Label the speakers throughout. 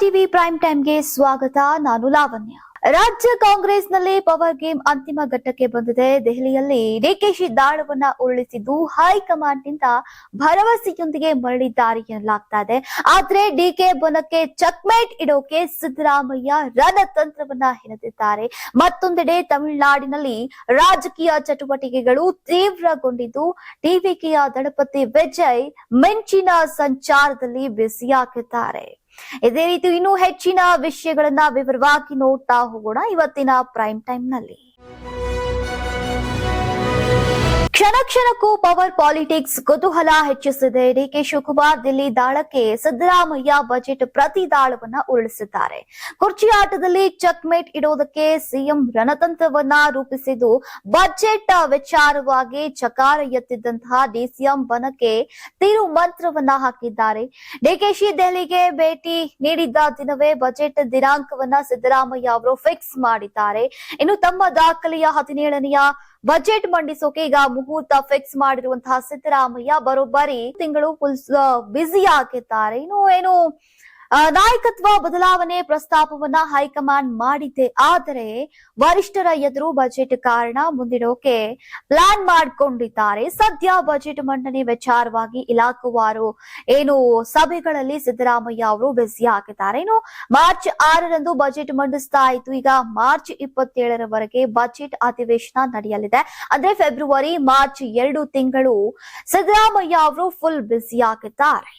Speaker 1: TV prime ಟೈಮ್ಗೆ ಸ್ವಾಗತ. ನಾನು ಲಾವಣ್ಯ. ರಾಜ್ಯ ಕಾಂಗ್ರೆಸ್ನಲ್ಲಿ ಪವರ್ ಗೇಮ್ ಅಂತಿಮ ಘಟ್ಟಕ್ಕೆ ಬಂದಿದೆ. ದೆಹಲಿಯಲ್ಲಿ ಡಿಕೆಶಿ ದಾಳವನ್ನ ಉರುಳಿಸಿದ್ದು ಹೈಕಮಾಂಡ್ನಿಂದ ಭರವಸೆಯೊಂದಿಗೆ ಮರಳಿದ್ದಾರೆ ಎನ್ನಲಾಗ್ತಾ ಇದೆ. ಆದ್ರೆ ಡಿಕೆ ಬನಕ್ಕೆ ಚಕ್ಮೇಟ್ ಇಡೋಕೆ ಸಿದ್ದರಾಮಯ್ಯ ರಣತಂತ್ರವನ್ನ ಹೆಣೆದಿದ್ದಾರೆ. ಮತ್ತೊಂದೆಡೆ ತಮಿಳುನಾಡಿನಲ್ಲಿ ರಾಜಕೀಯ ಚಟುವಟಿಕೆಗಳು ತೀವ್ರಗೊಂಡಿದ್ದು ಟಿವಿಕೆಯ ದಳಪತಿ ವಿಜಯ್ ಮೆಂಚಿನ ಸಂಚಾರದಲ್ಲಿ ಬ್ಯುಸಿಯಾಗಿದ್ದಾರೆ. ಇದೇ ರೀತಿ ಇನ್ನೂ ಹೆಚ್ಚಿನ ವಿಷಯಗಳನ್ನ ವಿವರವಾಗಿ ನೋಡ್ತಾ ಹೋಗೋಣ ಇವತ್ತಿನ ಪ್ರೈಮ್ ಟೈಮ್ನಲ್ಲಿ. ಕ್ಷಣ ಕ್ಷಣಕ್ಕೂ ಪವರ್ ಪಾಲಿಟಿಕ್ಸ್ ಕುತೂಹಲ ಹೆಚ್ಚಿಸಿದೆ. ಡಿಕೆ ಶಿವಕುಮಾರ್ ದಿಲ್ಲಿ ದಾಳಕ್ಕೆ ಸಿದ್ದರಾಮಯ್ಯ ಬಜೆಟ್ ಪ್ರತಿ ದಾಳವನ್ನ ಉರುಳಿಸಿದ್ದಾರೆ. ಕುರ್ಚಿ ಆಟದಲ್ಲಿ ಚೆಕ್ಮೇಟ್ ಇಡೋದಕ್ಕೆ ಸಿಎಂ ರಣತಂತ್ರವನ್ನ ರೂಪಿಸಿದ್ದು, ಬಜೆಟ್ ವಿಚಾರವಾಗಿ ಚಕಾರ ಎತ್ತಿದ್ದಂತಹ ಡಿಸಿಎಂ ಬನಕ್ಕೆ ತಿರು ಮಂತ್ರವನ್ನ ಹಾಕಿದ್ದಾರೆ. ಡಿಕೆಶಿ ದೆಹಲಿಗೆ ಭೇಟಿ ನೀಡಿದ್ದ ದಿನವೇ ಬಜೆಟ್ ದಿನಾಂಕವನ್ನ ಸಿದ್ದರಾಮಯ್ಯ ಅವರು ಫಿಕ್ಸ್ ಮಾಡಿದ್ದಾರೆ. ಇನ್ನು ತಮ್ಮ ದಾಖಲೆಯ ಹದಿನೇಳನೆಯ ಬಜೆಟ್ ಮಂಡಿಸೋಕೆ ಈಗ ಮುಹೂರ್ತ ಫಿಕ್ಸ್ ಮಾಡಿರುವಂತಹ ಸಿದ್ದರಾಮಯ್ಯ ಬರೋಬ್ಬರಿ ತಿಂಗಳು ಫುಲ್ ಬ್ಯುಸಿ ಆಗಿದ್ದಾರೆ. ಇನ್ನು ಏನು ನಾಯಕತ್ವ ಬದಲಾವಣೆ ಪ್ರಸ್ತಾಪವನ್ನ ಹೈಕಮಾಂಡ್ ಮಾಡಿದೆ ಆದರೆ ವರಿಷ್ಠರ ಎದುರು ಬಜೆಟ್ ಕಾರಣ ಮುಂದಿಡೋಕೆ ಪ್ಲಾನ್ ಮಾಡ್ಕೊಂಡಿದ್ದಾರೆ. ಸದ್ಯ ಬಜೆಟ್ ಮಂಡನೆ ವಿಚಾರವಾಗಿ ಇಲಾಖೆವಾರು ಏನು ಸಭೆಗಳಲ್ಲಿ ಸಿದ್ದರಾಮಯ್ಯ ಅವರು ಬ್ಯುಸಿ ಆಗಿದ್ದಾರೆ. ಏನು ಮಾರ್ಚ್ ಆರರಂದು ಬಜೆಟ್ ಮಂಡಿಸ್ತಾ ಇತ್ತು. ಈಗ ಮಾರ್ಚ್ ಇಪ್ಪತ್ತೇಳರವರೆಗೆ ಬಜೆಟ್ ಅಧಿವೇಶನ ನಡೆಯಲಿದೆ. ಅಂದ್ರೆ ಫೆಬ್ರವರಿ, ಮಾರ್ಚ್ ಎರಡು ತಿಂಗಳು ಸಿದ್ದರಾಮಯ್ಯ ಅವರು ಫುಲ್ ಬ್ಯುಸಿ ಆಗಿದ್ದಾರೆ.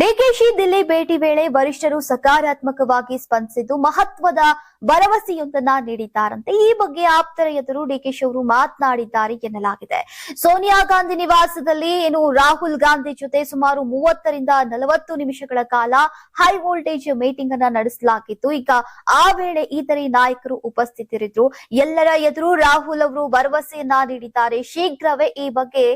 Speaker 1: ಡಿಕೆಶಿ ದಿಲ್ಲಿ ಭೇಟಿ ವೇಳೆ ವರಿಷ್ಠರು ಸಕಾರಾತ್ಮಕವಾಗಿ ಸ್ಪಂದಿಸಿದ್ದು ಮಹತ್ವದ ಭರವಸೆಯೊಂದನ್ನ ನೀಡಿದ್ದಾರಂತೆ. ಈ ಬಗ್ಗೆ ಆಪ್ತರ ಎದುರು ಡಿಕೆಶಿ ಅವರು ಮಾತನಾಡಿದ್ದಾರೆ ಎನ್ನಲಾಗಿದೆ. ಸೋನಿಯಾ ಗಾಂಧಿ ನಿವಾಸದಲ್ಲಿ ಏನು ರಾಹುಲ್ ಗಾಂಧಿ ಜೊತೆ ಸುಮಾರು ಮೂವತ್ತರಿಂದ ನಲವತ್ತು ನಿಮಿಷಗಳ ಕಾಲ ಹೈ ವೋಲ್ಟೇಜ್ ಮೀಟಿಂಗ್ ಅನ್ನ ನಡೆಸಲಾಗಿತ್ತು. ಈಗ ಆ ವೇಳೆ ಇತರೆ ನಾಯಕರು ಉಪಸ್ಥಿತರಿದ್ರು. ಎಲ್ಲರ ಎದುರು ರಾಹುಲ್ ಅವರು ಭರವಸೆಯನ್ನ ನೀಡಿದ್ದಾರೆ. ಶೀಘ್ರವೇ ಈ ಬಗ್ಗೆ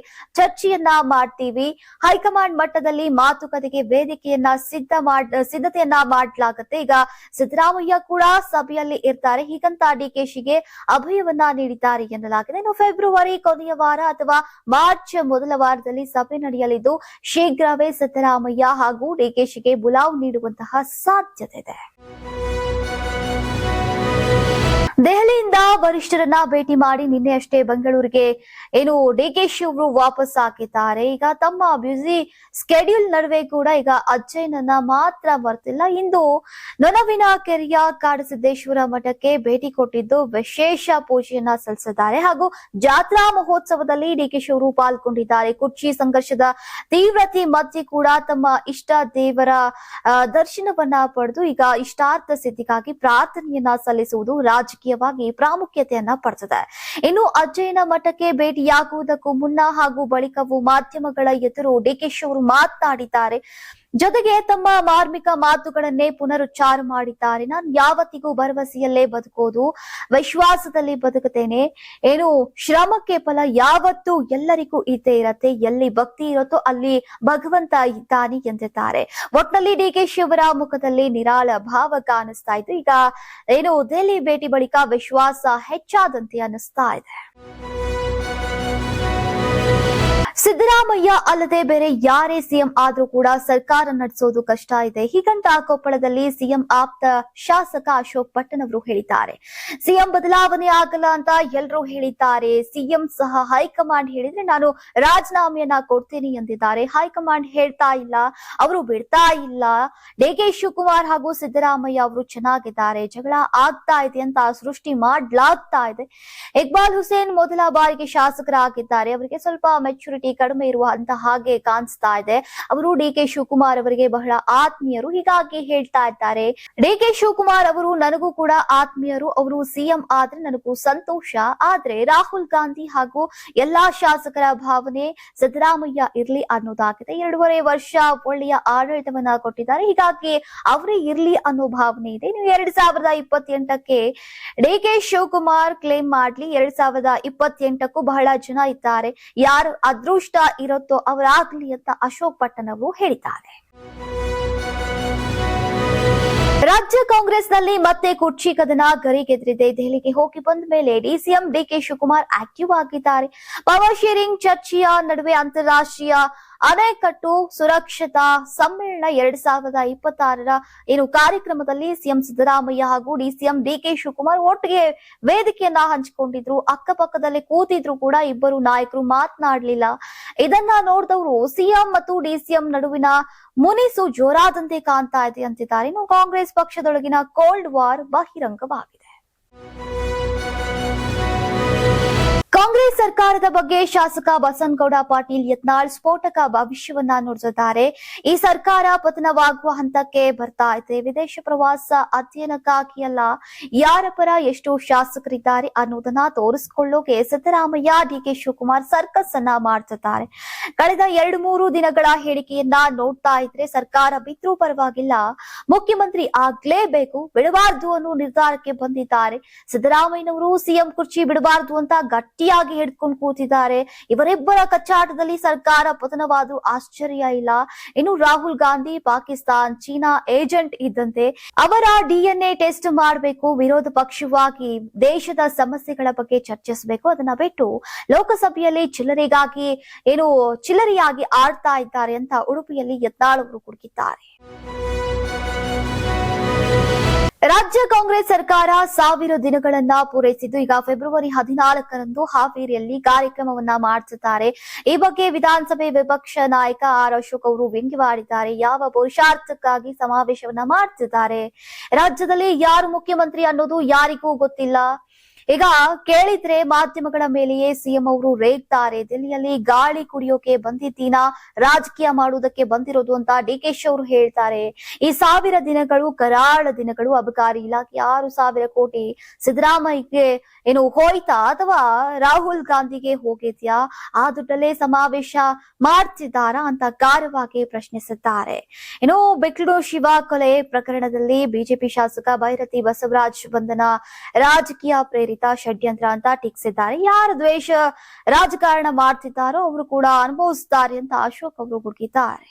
Speaker 1: ಚರ್ಚೆಯನ್ನ ಮಾಡ್ತೀವಿ. ಹೈಕಮಾಂಡ್ ಮಟ್ಟದಲ್ಲಿ ಮಾತುಕತೆಗೆ ವೇದಿಕೆಯನ್ನ ಸಿದ್ಧ ಮಾಡ್, ಸಿದ್ಧತೆಯನ್ನ ಮಾಡಲಾಗುತ್ತೆ. ಈಗ ಸಿದ್ದರಾಮಯ್ಯ ಕೂಡ ಸಭೆಯಲ್ಲಿ ಇರ್ತಾರೆ. ಹೀಗಂತ ಡಿಕೆಶಿಗೆ ಅಭಯವನ್ನ ನೀಡಿದ್ದಾರೆ ಎನ್ನಲಾಗಿದೆ. ಇನ್ನು ಫೆಬ್ರವರಿ ಕೊನೆಯ ವಾರ ಅಥವಾ ಮಾರ್ಚ್ ಮೊದಲ ವಾರದಲ್ಲಿ ಸಭೆ ನಡೆಯಲಿದ್ದು, ಶೀಘ್ರವೇ ಸಿದ್ದರಾಮಯ್ಯ ಹಾಗೂ ಡಿಕೆಶಿಗೆ ಬುಲಾವ್ ನೀಡುವಂತಹ ಸಾಧ್ಯತೆ ಇದೆ. ದೆಹಲಿಯಿಂದ ವರಿಷ್ಠರನ್ನ ಭೇಟಿ ಮಾಡಿ ನಿನ್ನೆ ಅಷ್ಟೇ ಬೆಂಗಳೂರಿಗೆ ಏನು ಡಿಕೆಶಿ ಅವರು ವಾಪಸ್ ಹಾಕಿದ್ದಾರೆ. ಈಗ ತಮ್ಮ ಬ್ಯುಸಿ ಸ್ಕೆಡ್ಯೂಲ್ ನಡುವೆ ಕೂಡ ಈಗ ಅಜ್ಜಯ್ಯನನ್ನ ಮಾತ್ರ ಬರ್ತಿಲ್ಲ ಇಂದು ನೊನವಿನ ಕೆರೆಯ ಕಾಡಸಿದ್ದೇಶ್ವರ ಮಠಕ್ಕೆ ಭೇಟಿ ಕೊಟ್ಟಿದ್ದು ವಿಶೇಷ ಪೂಜೆಯನ್ನ ಸಲ್ಲಿಸಿದ್ದಾರೆ. ಹಾಗೂ ಜಾತ್ರಾ ಮಹೋತ್ಸವದಲ್ಲಿ ಡಿಕೆಶಿ ಅವರು ಪಾಲ್ಗೊಂಡಿದ್ದಾರೆ. ಕುರ್ಚಿ ಸಂಘರ್ಷದ ತೀವ್ರತೆ ಮಧ್ಯೆ ಕೂಡ ತಮ್ಮ ಇಷ್ಟ ದೇವರ ದರ್ಶನವನ್ನ ಪಡೆದು ಈಗ ಇಷ್ಟಾರ್ಥ ಸಿದ್ಧಿಗಾಗಿ ಪ್ರಾರ್ಥನೆಯನ್ನ ಸಲ್ಲಿಸುವುದು ರಾಜಕೀಯವಾಗಿ ಪ್ರಾಮುಖ್ಯತೆಯನ್ನ ಪಡೆದಿದೆ. ಇನ್ನು ಅಜ್ಜಯ್ಯನ ಮಠಕ್ಕೆ ಭೇಟಿಯಾಗುವುದಕ್ಕೂ ಮುನ್ನ ಹಾಗೂ ಬಳಿಕವೂ ಮಾಧ್ಯಮಗಳ ಎದುರು ಡಿಕೆಶಿ ಅವರು ಮಾತನಾಡಿದ್ದಾರೆ. ಜೊತೆಗೆ ತಮ್ಮ ಮಾರ್ಮಿಕ ಮಾತುಗಳನ್ನೇ ಪುನರುಚ್ಚಾರ ಮಾಡಿದ್ದಾರೆ. ನಾನು ಯಾವತ್ತಿಗೂ ಭರವಸೆಯಲ್ಲೇ ಬದುಕೋದು, ವಿಶ್ವಾಸದಲ್ಲಿ ಬದುಕುತ್ತೇನೆ. ಏನು, ಶ್ರಮಕ್ಕೆ ಫಲ ಯಾವತ್ತೂ ಎಲ್ಲರಿಗೂ ಇದ್ದೇ ಇರತ್ತೆ. ಎಲ್ಲಿ ಭಕ್ತಿ ಇರುತ್ತೋ ಅಲ್ಲಿ ಭಗವಂತ ಇದ್ದಾನೆ ಎಂದಿದ್ದಾರೆ. ಒಟ್ನಲ್ಲಿ ಕೆ ಶಿವರ ಮುಖದಲ್ಲಿ ನಿರಾಳ ಭಾವ ಕಾಣಿಸ್ತಾ ಇತ್ತು. ಈಗ, ಏನು, ದೆಹಲಿ ಭೇಟಿ ಬಳಿಕ ವಿಶ್ವಾಸ ಹೆಚ್ಚಾದಂತೆ ಅನ್ನಿಸ್ತಾ ಇದೆ. ಸಿದ್ದರಾಮಯ್ಯ ಅಲ್ಲದೆ ಬೇರೆ ಯಾರೇ ಸಿಎಂ ಆದ್ರೂ ಕೂಡ ಸರ್ಕಾರ ನಡೆಸೋದು ಕಷ್ಟ ಇದೆ. ಹೀಗಂತ ಕೊಪ್ಪಳದಲ್ಲಿ ಸಿಎಂ ಆಪ್ತ ಶಾಸಕ ಅಶೋಕ್ ಪಟ್ಟಣ್ ಅವರು ಹೇಳಿದ್ದಾರೆ. ಸಿಎಂ ಬದಲಾವಣೆ ಆಗಲ್ಲ ಅಂತ ಎಲ್ಲರೂ ಹೇಳಿದ್ದಾರೆ. ಸಿಎಂ ಸಹ ಹೈಕಮಾಂಡ್ ಹೇಳಿದ್ರೆ ನಾನು ರಾಜೀನಾಮೆಯನ್ನ ಕೊಡ್ತೀನಿ ಎಂದಿದ್ದಾರೆ. ಹೈಕಮಾಂಡ್ ಹೇಳ್ತಾ ಇಲ್ಲ, ಅವರು ಬಿಡ್ತಾ ಇಲ್ಲ. ಡಿ ಕೆ ಶಿವಕುಮಾರ್ ಹಾಗೂ ಸಿದ್ದರಾಮಯ್ಯ ಅವರು ಚೆನ್ನಾಗಿದ್ದಾರೆ. ಜಗಳ ಆಗ್ತಾ ಇದೆ ಅಂತ ಸೃಷ್ಟಿ ಮಾಡ್ಲಾಗ್ತಾ ಇದೆ. ಇಕ್ಬಾಲ್ ಹುಸೇನ್ ಮೊದಲ ಬಾರಿಗೆ ಶಾಸಕರಾಗಿದ್ದಾರೆ. ಅವರಿಗೆ ಸ್ವಲ್ಪ ಮೆಚುರಿಟಿ ಕಡಿಮೆ ಇರುವ ಅಂತ ಹಾಗೆ ಕಾಣಿಸ್ತಾ ಇದೆ. ಅವರು ಡಿ ಕೆ ಶಿವಕುಮಾರ್ ಅವರಿಗೆ ಬಹಳ ಆತ್ಮೀಯರು ಹೀಗಾಗಿ ಹೇಳ್ತಾ ಇದ್ದಾರೆ. ಡಿ ಕೆ ಶಿವಕುಮಾರ್ ಅವರು ನನಗೂ ಕೂಡ ಆತ್ಮೀಯರು, ಅವರು ಸಿಎಂ ಆದ್ರೆ ನನಗೂ ಸಂತೋಷ. ಆದ್ರೆ ರಾಹುಲ್ ಗಾಂಧಿ ಹಾಗೂ ಎಲ್ಲಾ ಶಾಸಕರ ಭಾವನೆ ಸಿದ್ದರಾಮಯ್ಯ ಇರ್ಲಿ ಅನ್ನೋದಾಗಿದೆ. ಎರಡೂವರೆ ವರ್ಷ ಒಳ್ಳೆಯ ಆಡಳಿತವನ್ನ ಕೊಟ್ಟಿದ್ದಾರೆ. ಹೀಗಾಗಿ ಅವರೇ ಇರ್ಲಿ ಅನ್ನೋ ಭಾವನೆ ಇದೆ. ನೀವು ಎರಡ್ ಸಾವಿರದ ಇಪ್ಪತ್ತೆಂಟಕ್ಕೆ ಡಿ ಕೆ ಶಿವಕುಮಾರ್ ಕ್ಲೇಮ್ ಮಾಡ್ಲಿ. ಎರಡ್ ಸಾವಿರದ ಇಪ್ಪತ್ತೆಂಟಕ್ಕೂ ಬಹಳ ಜನ ಇದ್ದಾರೆ. ಯಾರು ಅದೃಷ್ಟ ಇರುತ್ತೋ ಅವರಾಗ್ಲಿ ಅಂತ ಅಶೋಕ್ ಪಟ್ಟಣವು ಹೇಳಿದ್ದಾರೆ. ರಾಜ್ಯ ಕಾಂಗ್ರೆಸ್ನಲ್ಲಿ ಮತ್ತೆ ಕುರ್ಚಿ ಕದನ ಗರಿಗೆದರಿದೆ. ದೆಹಲಿಗೆ ಹೋಗಿ ಬಂದ ಮೇಲೆ ಡಿಸಿಎಂ ಡಿಕೆ ಶಿವಕುಮಾರ್ ಆಕ್ಟಿವ್ ಆಗಿದ್ದಾರೆ. ಪವರ್ ಶೇರಿಂಗ್ ಚರ್ಚೆಯ ನಡುವೆ ಅಂತಾರಾಷ್ಟ್ರೀಯ ಅಣೆಕಟ್ಟು ಸುರಕ್ಷತಾ ಸಮ್ಮೇಳನ ಎರಡ್ ಸಾವಿರದ ಇಪ್ಪತ್ತಾರರ ಏನು ಕಾರ್ಯಕ್ರಮದಲ್ಲಿ ಸಿಎಂ ಸಿದ್ದರಾಮಯ್ಯ ಹಾಗೂ ಡಿಸಿಎಂ ಡಿಕೆ ಶಿವಕುಮಾರ್ ಒಟ್ಟಿಗೆ ವೇದಿಕೆಯನ್ನ ಹಂಚಿಕೊಂಡಿದ್ರು. ಅಕ್ಕಪಕ್ಕದಲ್ಲಿ ಕೂತಿದ್ರು ಕೂಡ ಇಬ್ಬರು ನಾಯಕರು ಮಾತನಾಡಲಿಲ್ಲ. ಇದನ್ನ ನೋಡಿದವರು ಸಿಎಂ ಮತ್ತು ಡಿಸಿಎಂ ನಡುವಿನ ಮುನಿಸು ಜೋರಾದಂತೆ ಕಾಣ್ತಾ ಇದೆ ಅಂತಿದ್ದಾರೆ. ಇನ್ನು ಕಾಂಗ್ರೆಸ್ ಪಕ್ಷದೊಳಗಿನ ಕೋಲ್ಡ್ ವಾರ್ ಬಹಿರಂಗವಾಗಿದೆ. ಸರ್ಕಾರದ ಬಗ್ಗೆ ಶಾಸಕ ಬಸನಗೌಡ ಪಾಟೀಲ್ ಯತ್ನಾಳ್ ಸ್ಫೋಟಕ ಭವಿಷ್ಯವನ್ನ ನುಡಿಸಿದ್ದಾರೆ ಈ ಸರ್ಕಾರ ಪತನವಾಗುವ ಹಂತಕ್ಕೆ ಬರ್ತಾ ಇದೆ. ವಿದೇಶ ಪ್ರವಾಸ ಅಧ್ಯಯನಕ್ಕಾಗಿ ಅಲ್ಲ ಯಾರ ಪರ ಎಷ್ಟು ಶಾಸಕರಿದ್ದಾರೆ ಅನ್ನೋದನ್ನ ತೋರಿಸಿಕೊಳ್ಳೋಕೆ ಸಿದ್ದರಾಮಯ್ಯ, ಡಿಕೆ ಶಿವಕುಮಾರ್ ಸರ್ಕಸ್ ಅನ್ನ ಮಾಡ್ತಿದ್ದಾರೆ. ಕಳೆದ ಎರಡು ಮೂರು ದಿನಗಳ ಹೇಳಿಕೆಯನ್ನ ನೋಡ್ತಾ ಇದ್ರೆ ಸರ್ಕಾರ ಬಿದ್ರೂ ಪರವಾಗಿಲ್ಲ. ಮುಖ್ಯಮಂತ್ರಿ ಆಗ್ಲೇಬೇಕು, ಬಿಡಬಾರ್ದು ಅನ್ನೋ ನಿರ್ಧಾರಕ್ಕೆ ಬಂದಿದ್ದಾರೆ. ಸಿದ್ದರಾಮಯ್ಯನವರು ಸಿಎಂ ಕುರ್ಚಿ ಬಿಡಬಾರ್ದು ಅಂತ ಗಟ್ಟಿಯಾಗಿ ಹಿಡ್ಕೊಂಡು ಕೂತಿದ್ದಾರೆ. ಇವರಿಬ್ಬರ ಕಚ್ಚಾಟದಲ್ಲಿ ಸರ್ಕಾರ ಪತನವಾದ್ರೂ ಆಶ್ಚರ್ಯ ಇಲ್ಲ. ಇನ್ನು ರಾಹುಲ್ ಗಾಂಧಿ, ಪಾಕಿಸ್ತಾನ್, ಚೀನಾ ಏಜೆಂಟ್ ಇದ್ದಂತೆ ಅವರ ಡಿಎನ್ಎ ಟೆಸ್ಟ್ ಮಾಡಬೇಕು, ವಿರೋಧ ಪಕ್ಷವಾಗಿ ದೇಶದ ಸಮಸ್ಯೆಗಳ ಬಗ್ಗೆ ಚರ್ಚಿಸಬೇಕು. ಅದನ್ನ ಬಿಟ್ಟು ಲೋಕಸಭೆಯಲ್ಲಿ ಚಿಲ್ಲರೆಗಾಗಿ, ಏನು ಚಿಲ್ಲರೆಯಾಗಿ ಆಡ್ತಾ ಇದ್ದಾರೆ ಅಂತ ಉಡುಪಿಯಲ್ಲಿ ಯತ್ನಾಳ್ ಅವರು ಕುಡುಕಿದ್ದಾರೆ. ರಾಜ್ಯ ಕಾಂಗ್ರೆಸ್ ಸರ್ಕಾರ ಸಾವಿರ ದಿನಗಳನ್ನ ಪೂರೈಸಿದ್ದು, ಈಗ ಫೆಬ್ರವರಿ ಹದಿನಾಲ್ಕರಂದು ಹಾವೇರಿಯಲ್ಲಿ ಕಾರ್ಯಕ್ರಮವನ್ನ ಮಾಡಿಸುತ್ತಾರೆ. ಈ ಬಗ್ಗೆ ವಿಧಾನಸಭೆ ವಿಪಕ್ಷ ನಾಯಕ ಆರ್ ಅಶೋಕ್ ಅವರು ವ್ಯಂಗ್ಯವಾಡಿದ್ದಾರೆ. ಯಾವ ಪುರುಷಾರ್ಥಕ್ಕಾಗಿ ಸಮಾವೇಶವನ್ನ ಮಾಡ್ತಿದ್ದಾರೆ ರಾಜ್ಯದಲ್ಲಿ ಯಾರು ಮುಖ್ಯಮಂತ್ರಿ ಅನ್ನೋದು ಯಾರಿಗೂ ಗೊತ್ತಿಲ್ಲ. ಈಗ ಕೇಳಿದ್ರೆ ಮಾಧ್ಯಮಗಳ ಮೇಲೆಯೇ ಸಿಎಂ ಅವರು ರೇಗ್ತಾರೆ. ದಿಲ್ಲಿಯಲ್ಲಿ ಗಾಳಿ ಕುಡಿಯೋಕೆ ಬಂದಿದ್ದೀನಾ ರಾಜಕೀಯ ಮಾಡುವುದಕ್ಕೆ ಬಂದಿರೋದು ಅಂತ ಡಿಕೆಶಿ ಅವರು ಹೇಳ್ತಾರೆ. ಈ ಸಾವಿರ ದಿನಗಳು ಕರಾಳ ದಿನಗಳು ಅಬಕಾರಿ. ಇಲಾಖೆ ಆರು ಸಾವಿರ ಕೋಟಿ ಸಿದ್ದರಾಮಯ್ಯಗೆ ಏನು ಹೋಯ್ತಾ ಅಥವಾ ರಾಹುಲ್ ಗಾಂಧಿಗೆ ಹೋಗಿದ್ಯಾ? ಆ ದುಡ್ಡಲ್ಲೇ ಸಮಾವೇಶ ಮಾಡ್ತಿದ್ದಾರಾ ಅಂತ ಖಾರವಾಗಿ ಪ್ರಶ್ನಿಸಿದ್ದಾರೆ. ಇನ್ನು ಬೆಕ್ಳು ಶಿವ ಕೊಲೆ ಪ್ರಕರಣದಲ್ಲಿ ಬಿಜೆಪಿ ಶಾಸಕ ಭೈರತಿ ಬಸವರಾಜ್ ಬಂಧನ ರಾಜಕೀಯ ಪ್ರೇರಿತ ಷಡ್ಯಂತ್ರ ಅಂತ ಟೀಕಿಸಿದ್ದಾರೆ. ಯಾರು ದ್ವೇಷ, ರಾಜಕಾರಣ ಮಾಡ್ತಿದ್ದಾರೋ ಅವರು ಕೂಡ ಅನುಭವಿಸ್ತಾರೆ ಅಂತ ಅಶೋಕ್ ಅವರು ಗುಡುಗಿದ್ದಾರೆ.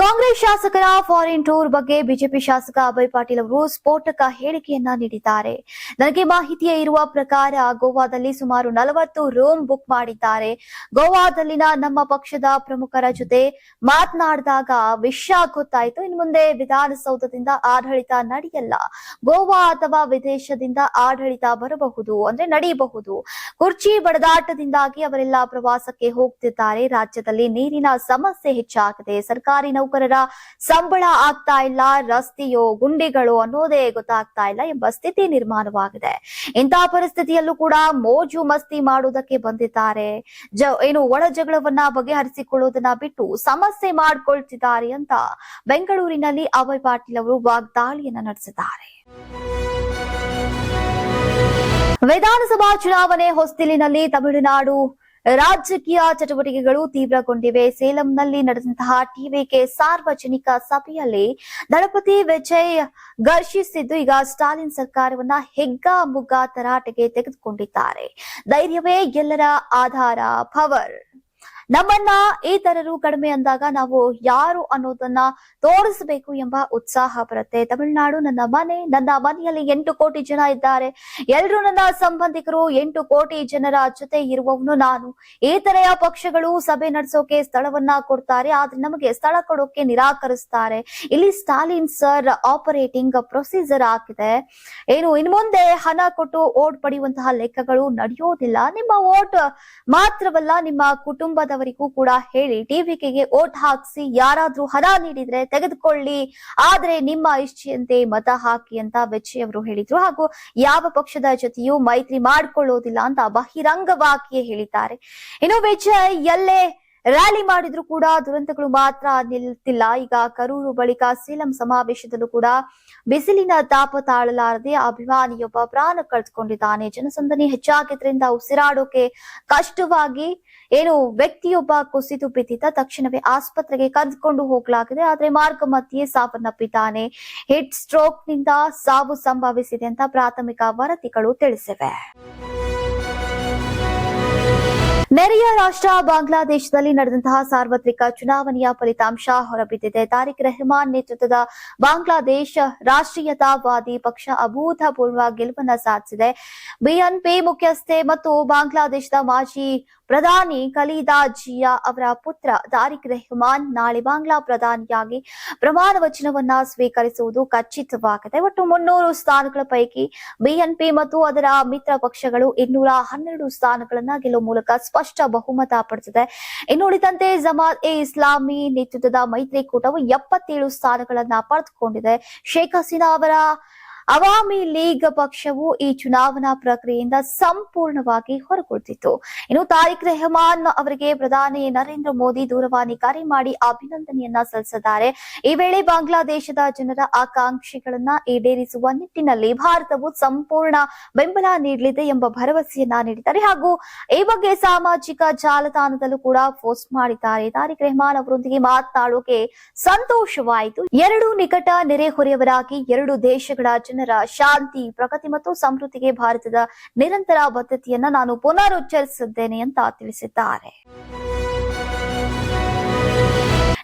Speaker 1: ಕಾಂಗ್ರೆಸ್ ಶಾಸಕರ ಫಾರಿನ್ ಟೂರ್ ಬಗ್ಗೆ ಬಿಜೆಪಿ ಶಾಸಕ ಅಭಯ್ ಪಾಟೀಲ್ ಅವರು ಸ್ಫೋಟಕ ಹೇಳಿಕೆಯನ್ನ ನೀಡಿದ್ದಾರೆ. ನನಗೆ ಮಾಹಿತಿಯೇ ಇರುವ ಪ್ರಕಾರ ಗೋವಾದಲ್ಲಿ ಸುಮಾರು ನಲವತ್ತು ರೂಮ್ ಬುಕ್ ಮಾಡಿದ್ದಾರೆ. ಗೋವಾದಲ್ಲಿನ ನಮ್ಮ ಪಕ್ಷದ ಪ್ರಮುಖರ ಜೊತೆ ಮಾತನಾಡಿದಾಗ ವಿಷಯ ಗೊತ್ತಾಯ್ತು. ಇನ್ನು ಮುಂದೆ ವಿಧಾನಸೌಧದಿಂದ ಆಡಳಿತ ನಡೆಯಲ್ಲ. ಗೋವಾ ಅಥವಾ ವಿದೇಶದಿಂದ ಆಡಳಿತ ಬರಬಹುದು ಅಂದ್ರೆ ನಡೆಯಬಹುದು. ಕುರ್ಚಿ ಬಡದಾಟದಿಂದಾಗಿ ಅವರೆಲ್ಲ ಪ್ರವಾಸಕ್ಕೆ ಹೋಗ್ತಿದ್ದಾರೆ. ರಾಜ್ಯದಲ್ಲಿ ನೀರಿನ ಸಮಸ್ಯೆ ಹೆಚ್ಚಾಗಿದೆ. ಸರ್ಕಾರಿ ನೌಕರರ ಸಂಬಳ ಆಗ್ತಾ ಇಲ್ಲ, ರಸ್ತೆಯೋ, ಗುಂಡಿಗಳು ಅನ್ನೋದೇ ಗೊತ್ತಾಗ್ತಾ ಇಲ್ಲ ಎಂಬ ಸ್ಥಿತಿ ನಿರ್ಮಾಣವಾಗಿದೆ. ಇಂತಹ ಪರಿಸ್ಥಿತಿಯಲ್ಲೂ ಕೂಡ ಮೋಜು ಮಸ್ತಿ ಮಾಡುವುದಕ್ಕೆ ಬಂದಿದ್ದಾರೆ. ಜ, ಏನು ಒಳ ಜಗಳವನ್ನ ಬಗೆಹರಿಸಿಕೊಳ್ಳುವುದನ್ನ ಬಿಟ್ಟು ಸಮಸ್ಯೆ ಮಾಡಿಕೊಳ್ತಿದ್ದಾರೆ ಅಂತ ಬೆಂಗಳೂರಿನಲ್ಲಿ ಅಭಯ್ ಪಾಟೀಲ್ ಅವರು ವಾಗ್ದಾಳಿಯನ್ನ ನಡೆಸಿದ್ದಾರೆ. ವಿಧಾನಸಭಾ ಚುನಾವಣೆ ಹೊಸ್ತಿಲಿನಲ್ಲಿ ತಮಿಳುನಾಡು ರಾಜಕೀಯ ಚಟುವಟಿಕೆಗಳು ತೀವ್ರಗೊಂಡಿವೆ. ಸೇಲಂನಲ್ಲಿ ನಡೆದಂತಹ ಟಿವಿಕೆ ಸಾರ್ವಜನಿಕ ಸಭೆಯಲ್ಲಿ ದಳಪತಿ ವಿಜಯ್ ಘರ್ಷಿಸಿದ್ದು, ಈಗ ಸ್ಟಾಲಿನ್ ಸರ್ಕಾರವನ್ನ ಹೆಗ್ಗ ಮುಗ್ಗ ತರಾಟೆಗೆ ತೆಗೆದುಕೊಂಡಿದ್ದಾರೆ. ಧೈರ್ಯವೇ ಎಲ್ಲರ ಆಧಾರ, ಪವರ್. ನಮ್ಮನ್ನ ಇತರರು ಕಡಿಮೆ ಅಂದಾಗ ನಾವು ಯಾರು ಅನ್ನೋದನ್ನ ತೋರಿಸಬೇಕು ಎಂಬ ಉತ್ಸಾಹ ಬರುತ್ತೆ. ತಮಿಳುನಾಡು ನನ್ನ ಮನೆ, ನನ್ನ ಮನೆಯಲ್ಲಿ ಎಂಟು ಕೋಟಿ ಜನ ಇದ್ದಾರೆ. ಎಲ್ರು ನನ್ನ ಸಂಬಂಧಿಕರು ಎಂಟು ಕೋಟಿ ಜನರ ಜೊತೆ ಇರುವವನು ನಾನು. ಈ ತರೆಯ ಪಕ್ಷಗಳು ಸಭೆ ನಡೆಸೋಕೆ ಸ್ಥಳವನ್ನ ಕೊಡ್ತಾರೆ, ಆದ್ರೆ ನಮಗೆ ಸ್ಥಳ ಕೊಡೋಕೆ ನಿರಾಕರಿಸ್ತಾರೆ. ಇಲ್ಲಿ ಸ್ಟಾಲಿನ್ ಸರ್ ಆಪರೇಟಿಂಗ್ ಪ್ರೊಸೀಜರ್ ಆಗಿದೆ. ಏನು ಇನ್ ಮುಂದೆ ಹಣ ಕೊಟ್ಟು ಓಟ್ ಪಡೆಯುವಂತಹ ಲೆಕ್ಕಗಳು ನಡೆಯೋದಿಲ್ಲ. ನಿಮ್ಮ ಓಟ್ ಮಾತ್ರವಲ್ಲ, ನಿಮ್ಮ ಕುಟುಂಬದವರಿಗೂ ಕೂಡ ಹೇಳಿ ಟಿವಿಕೆಗೆ ಓಟ್ ಹಾಕ್ಸಿ ಯಾರಾದ್ರೂ ಹಣ ನೀಡಿದ್ರೆ ತೆಗೆದುಕೊಳ್ಳಿ. ಆದ್ರೆ ನಿಮ್ಮ ಇಚ್ಛೆಯಂತೆ ಮತ ಹಾಕಿ ಅಂತ ವೆಚ್ಚಿ ಅವರು ಹೇಳಿದ್ರು. ಹಾಗೂ ಯಾವ ಪಕ್ಷದ ಜೊತೆಯೂ ಮೈತ್ರಿ ಮಾಡಿಕೊಳ್ಳೋದಿಲ್ಲ ಅಂತ ಬಹಿರಂಗವಾಗಿಯೇ ಹೇಳಿದ್ದಾರೆ. ಇನ್ನು ವಿಜಯ್ ಎಲ್ಲೇ ರ್ಯಾಲಿ ಮಾಡಿದ್ರು ಕೂಡ ದುರಂತಗಳು ಮಾತ್ರ ನಿಲ್ತಿಲ್ಲ. ಈಗ ಕರೂರು ಬಳಿಕ ಸೀಲಂ ಸಮಾವೇಶದಲ್ಲೂ ಕೂಡ ಬಿಸಿಲಿನ ತಾಪ ತಾಳಲಾರದೆ ಅಭಿಮಾನಿಯೊಬ್ಬ ಪ್ರಾಣ ಕಳೆದುಕೊಂಡಿದ್ದಾನೆ. ಜನಸಂದಣಿ ಹೆಚ್ಚಾಗಿದ್ರಿಂದ ಉಸಿರಾಡೋಕೆ ಕಷ್ಟವಾಗಿ ಏನು ವ್ಯಕ್ತಿಯೊಬ್ಬ ಕುಸಿದು ಬಿದ್ದಿದ್ದ ತಕ್ಷಣವೇ ಆಸ್ಪತ್ರೆಗೆ ಕರೆದುಕೊಂಡು ಹೋಗಲಾಗಿದೆ. ಆದ್ರೆ ಮಾರ್ಗ ಮಧ್ಯೆ ಸಾವನ್ನಪ್ಪಿದ್ದಾನೆ. ಹಿಟ್ ಸ್ಟ್ರೋಕ್ನಿಂದ ಸಾವು ಸಂಭವಿಸಿದೆ ಅಂತ ಪ್ರಾಥಮಿಕ ವರದಿಗಳು ತಿಳಿಸಿವೆ. ನೆರೆಯ ರಾಷ್ಟ್ರ ಬಾಂಗ್ಲಾದೇಶದಲ್ಲಿ ನಡೆದಂತಹ ಸಾರ್ವತ್ರಿಕ ಚುನಾವಣೆಯ ಫಲಿತಾಂಶ ಹೊರಬಿದ್ದಿದೆ. ತಾರಿಕ್ ರೆಹಮಾನ್ ನೇತೃತ್ವದ ಬಾಂಗ್ಲಾದೇಶ ರಾಷ್ಟ್ರೀಯತಾವಾದಿ ಪಕ್ಷ ಅಭೂತಪೂರ್ವ ಗೆಲುವನ್ನ ಸಾಧಿಸಿದೆ. ಬಿಎನ್ಪಿ ಮುಖ್ಯಸ್ಥೆ ಮತ್ತು ಬಾಂಗ್ಲಾದೇಶದ ಮಾಜಿ ಪ್ರಧಾನಿ ಖಲೀದಾ ಜಿಯಾ ಅವರ ಪುತ್ರ ತಾರಿಕ್ ರೆಹಮಾನ್ ನಾಳೆ ಬಾಂಗ್ಲಾ ಪ್ರಧಾನಿಯಾಗಿ ಪ್ರಮಾಣ ವಚನವನ್ನ ಸ್ವೀಕರಿಸುವುದು ಖಚಿತವಾಗಿದೆ ಒಟ್ಟು ಮುನ್ನೂರು ಸ್ಥಾನಗಳ ಪೈಕಿ ಬಿಎನ್ಪಿ ಮತ್ತು ಅದರ ಮಿತ್ರ ಪಕ್ಷಗಳು ಇನ್ನೂರ ಹನ್ನೆರಡು ಸ್ಥಾನಗಳನ್ನ ಗೆಲ್ಲುವ ಮೂಲಕ ಸ್ಪಷ್ಟ ಬಹುಮತ ಪಡೆದಿದೆ. ಇನ್ನು ಉಳಿದಂತೆ ಜಮಾತ್ ಎ ಇಸ್ಲಾಮಿ ನೇತೃತ್ವದ ಮೈತ್ರಿಕೂಟವು ಎಪ್ಪತ್ತೇಳು ಸ್ಥಾನಗಳನ್ನ ಪಡೆದುಕೊಂಡಿದೆ. ಶೇಖ್ ಹಸೀನಾ ಅವರ ಅವಾಮಿ ಲೀಗ್ ಪಕ್ಷವು ಈ ಚುನಾವಣಾ ಪ್ರಕ್ರಿಯೆಯಿಂದ ಸಂಪೂರ್ಣವಾಗಿ ಹೊರಗುಳಿದಿತ್ತು. ಇನ್ನು ತಾರಿಕ್ ರೆಹಮಾನ್ ಅವರಿಗೆ ಪ್ರಧಾನಿ ನರೇಂದ್ರ ಮೋದಿ ದೂರವಾಣಿ ಕರೆ ಮಾಡಿ ಅಭಿನಂದನೆಯನ್ನ ಸಲ್ಲಿಸಿದ್ದಾರೆ. ಈ ವೇಳೆ ಬಾಂಗ್ಲಾದೇಶದ ಜನರ ಆಕಾಂಕ್ಷೆಗಳನ್ನ ಈಡೇರಿಸುವ ನಿಟ್ಟಿನಲ್ಲಿ ಭಾರತವು ಸಂಪೂರ್ಣ ಬೆಂಬಲ ನೀಡಲಿದೆ ಎಂಬ ಭರವಸೆಯನ್ನ ನೀಡಿದ್ದಾರೆ. ಹಾಗೂ ಈ ಬಗ್ಗೆ ಸಾಮಾಜಿಕ ಜಾಲತಾಣದಲ್ಲೂ ಕೂಡ ಪೋಸ್ಟ್ ಮಾಡಿದ್ದಾರೆ. ತಾರಿಕ್ ರೆಹಮಾನ್ ಅವರೊಂದಿಗೆ ಮಾತನಾಡೋಕೆ ಸಂತೋಷವಾಯಿತು. ಎರಡು ನಿಕಟ ನೆರೆಹೊರೆಯವರಾಗಿ ಎರಡು ದೇಶಗಳ ಜನರ ಶಾಂತಿ ಪ್ರಗತಿ ಮತ್ತು ಸಮೃದ್ಧಿಗೆ ಭಾರತದ ನಿರಂತರ ಬದ್ಧತೆಯನ್ನ ನಾನು ಪುನರುಚ್ಚರಿಸಿದ್ದೇನೆ ಅಂತ ತಿಳಿಸಿದ್ದಾರೆ.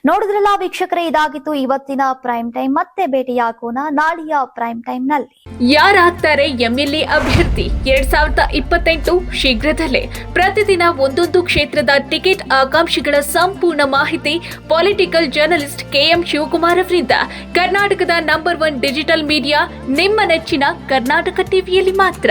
Speaker 1: ನೋಡಿದ್ರಲ್ಲ ವೀಕ್ಷಕರೇ, ಇದಾಗಿತ್ತು ಇವತ್ತಿನ ಪ್ರೈಮ್ ಟೈಮ್ ಮತ್ತೆ ಭೇಟಿಯಾಗೋಣ ನಾಳೆಯ ಪ್ರೈಮ್ ಟೈಮ್ನಲ್ಲಿ.
Speaker 2: ಯಾರಾಗ್ತಾರೆ ಎಂಎಲ್ಎ ಅಭ್ಯರ್ಥಿ? ಎರಡ್ ಸಾವಿರದ ಇಪ್ಪತ್ತೆಂಟು ಶೀಘ್ರದಲ್ಲೇ. ಪ್ರತಿದಿನ ಒಂದೊಂದು ಕ್ಷೇತ್ರದ ಟಿಕೆಟ್ ಆಕಾಂಕ್ಷಿಗಳ ಸಂಪೂರ್ಣ ಮಾಹಿತಿ ಪೊಲಿಟಿಕಲ್ ಜರ್ನಲಿಸ್ಟ್ ಕೆಎಂ ಶಿವಕುಮಾರ್ ಅವರಿಂದ. ಕರ್ನಾಟಕದ ನಂಬರ್ ಒನ್ ಡಿಜಿಟಲ್ ಮೀಡಿಯಾ ನಿಮ್ಮ ನೆಚ್ಚಿನ ಕರ್ನಾಟಕ ಟಿವಿಯಲ್ಲಿ ಮಾತ್ರ.